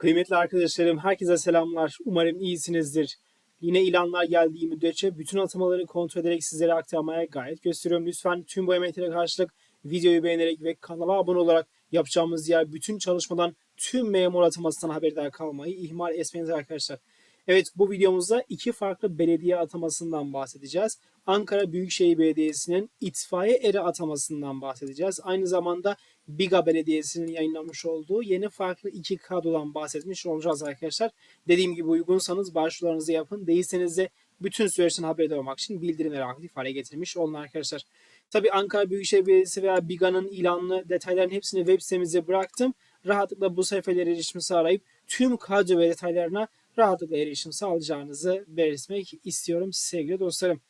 Kıymetli arkadaşlarım, herkese selamlar. Umarım iyisinizdir. Yine ilanlar geldiği müddetçe bütün atamaları kontrol ederek sizlere aktarmaya gayret gösteriyorum. Lütfen tüm bu emeklere karşılık videoyu beğenerek ve kanala abone olarak yapacağımız diğer bütün çalışmadan tüm memur atamasından haberdar kalmayı ihmal etmeyiniz arkadaşlar. Evet bu videomuzda iki farklı belediye atamasından bahsedeceğiz. Ankara Büyükşehir Belediyesi'nin itfaiye eri atamasından bahsedeceğiz. Aynı zamanda Biga Belediyesi'nin yayınlamış olduğu yeni farklı iki kadrodan bahsetmiş olacağız arkadaşlar. Dediğim gibi uygunsanız başvurularınızı yapın. Değilseniz de bütün süreçten haberdar olmak için bildirimleri aktif hale getirmiş olun arkadaşlar. Tabi Ankara Büyükşehir Belediyesi veya Biga'nın ilanlı detayların hepsini web sitemize bıraktım. Rahatlıkla bu sayfalara erişim sağlayıp tüm kadro ve detaylarına rahatlıkla erişim sağlayacağınızı belirtmek istiyorum sevgili dostlarım.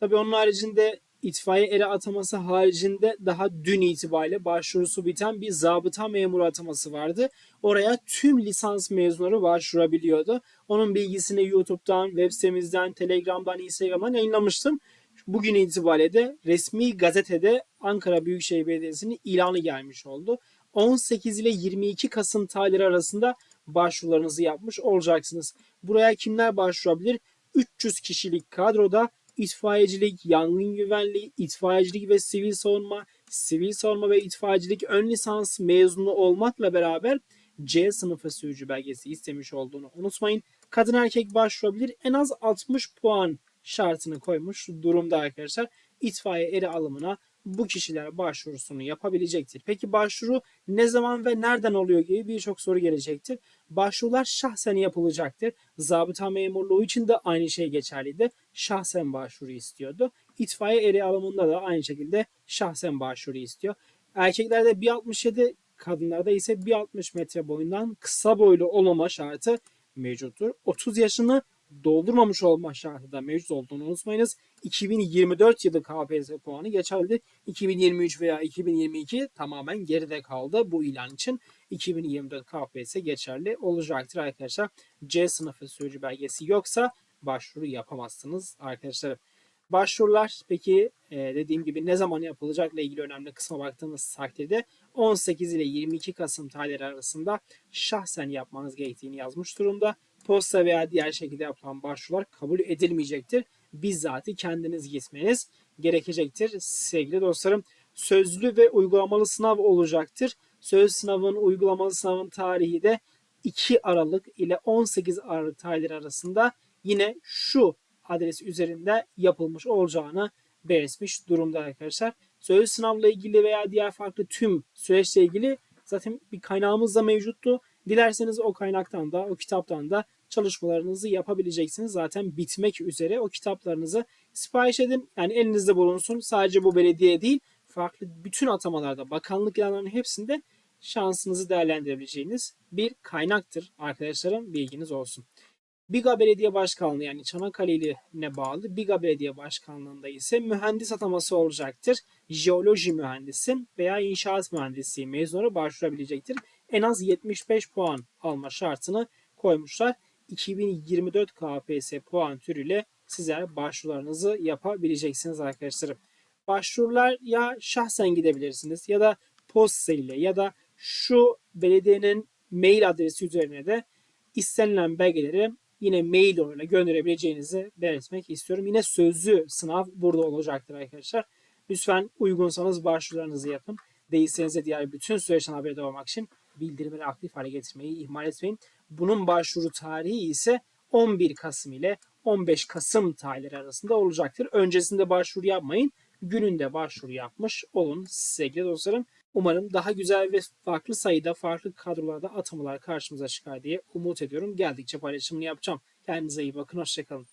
Tabii onun haricinde itfaiye eri ataması haricinde daha dün itibariyle başvurusu biten bir zabıta memuru ataması vardı. Oraya tüm lisans mezunları başvurabiliyordu. Onun bilgisini YouTube'dan, web sitemizden, Telegram'dan, Instagram'dan yayınlamıştım. Bugün itibariyle de resmi gazetede Ankara Büyükşehir Belediyesi'nin ilanı gelmiş oldu. 18 ile 22 Kasım tarihleri arasında başvurularınızı yapmış olacaksınız. Buraya kimler başvurabilir? 300 kişilik kadroda itfaiyecilik, yangın güvenliği, itfaiyecilik ve sivil savunma, sivil savunma ve itfaiyecilik ön lisans mezunu olmakla beraber C sınıfı sürücü belgesi istemiş olduğunu unutmayın. Kadın erkek başvurabilir. En az 60 puan şartını koymuş durumda arkadaşlar. İtfaiye eri alımına bu kişiler başvurusunu yapabilecektir. Peki başvuru ne zaman ve nereden oluyor gibi birçok soru gelecektir. Başvurular şahsen yapılacaktır. Zabıta memurluğu için de aynı şey geçerliydi. Şahsen başvuru istiyordu. İtfaiye eri alımında da aynı şekilde şahsen başvuru istiyor. Erkeklerde 1.67, kadınlarda ise 1.60 metre boyundan kısa boylu olmama şartı mevcuttur. 30 yaşını doldurmamış olma şartı da mevcut olduğunu unutmayınız. 2024 yılı KPSS puanı geçerli. 2023 veya 2022 tamamen geride kaldı bu ilan için. 2024 KPSS geçerli olacaktır arkadaşlar. C sınıfı sürücü belgesi yoksa başvuru yapamazsınız arkadaşlar. Başvurular peki e, dediğim gibi ne zaman yapılacakla ilgili önemli kısma baktığımız takdirde 18 ile 22 Kasım tarihleri arasında şahsen yapmanız gerektiğini yazmış durumda. Posta veya diğer şekilde yapılan başvurular kabul edilmeyecektir. Bizzati kendiniz gitmeniz gerekecektir sevgili dostlarım. Sözlü ve uygulamalı sınav olacaktır. Söz sınavın, uygulamalı sınavın tarihi de 2 Aralık ile 18 Aralık tarihleri arasında yine şu adres üzerinde yapılmış olacağını belirtmiş durumda arkadaşlar. Söz sınavla ilgili veya diğer farklı tüm süreçle ilgili zaten bir kaynağımız da mevcuttu. Dilerseniz o kaynaktan da, o kitaptan da çalışmalarınızı yapabileceksiniz. Zaten bitmek üzere o kitaplarınızı sipariş edin. Yani elinizde bulunsun. Sadece bu belediye değil, farklı bütün atamalarda, bakanlık ilanlarının hepsinde şansınızı değerlendirebileceğiniz bir kaynaktır arkadaşlarım. Bilginiz olsun. Biga Belediye Başkanlığı yani Çanakkale'line bağlı Biga Belediye Başkanlığı'nda ise mühendis ataması olacaktır. Jeoloji mühendisi veya inşaat mühendisi mezunu başvurabilecektir. En az 75 puan alma şartını koymuşlar. 2024 KPSS puan türüyle sizler başvurularınızı yapabileceksiniz arkadaşlarım. Başvurular ya şahsen gidebilirsiniz ya da posta ile ya da şu belediyenin mail adresi üzerine de istenilen belgeleri yine mail yoluyla gönderebileceğinizi belirtmek istiyorum. Yine sözlü sınav burada olacaktır arkadaşlar. Lütfen uygunsanız başvurularınızı yapın. Değilseniz de diğer bütün süreçten haberdar olmak için bildirimleri aktif hale getirmeyi ihmal etmeyin. Bunun başvuru tarihi ise 11 Kasım ile 15 Kasım tarihleri arasında olacaktır. Öncesinde başvuru yapmayın. Gününde başvuru yapmış olun sevgili dostlarım. Umarım daha güzel ve farklı sayıda farklı kadrolarda atamalar karşımıza çıkar diye umut ediyorum. Geldikçe paylaşımını yapacağım. Kendinize iyi bakın. Hoşçakalın.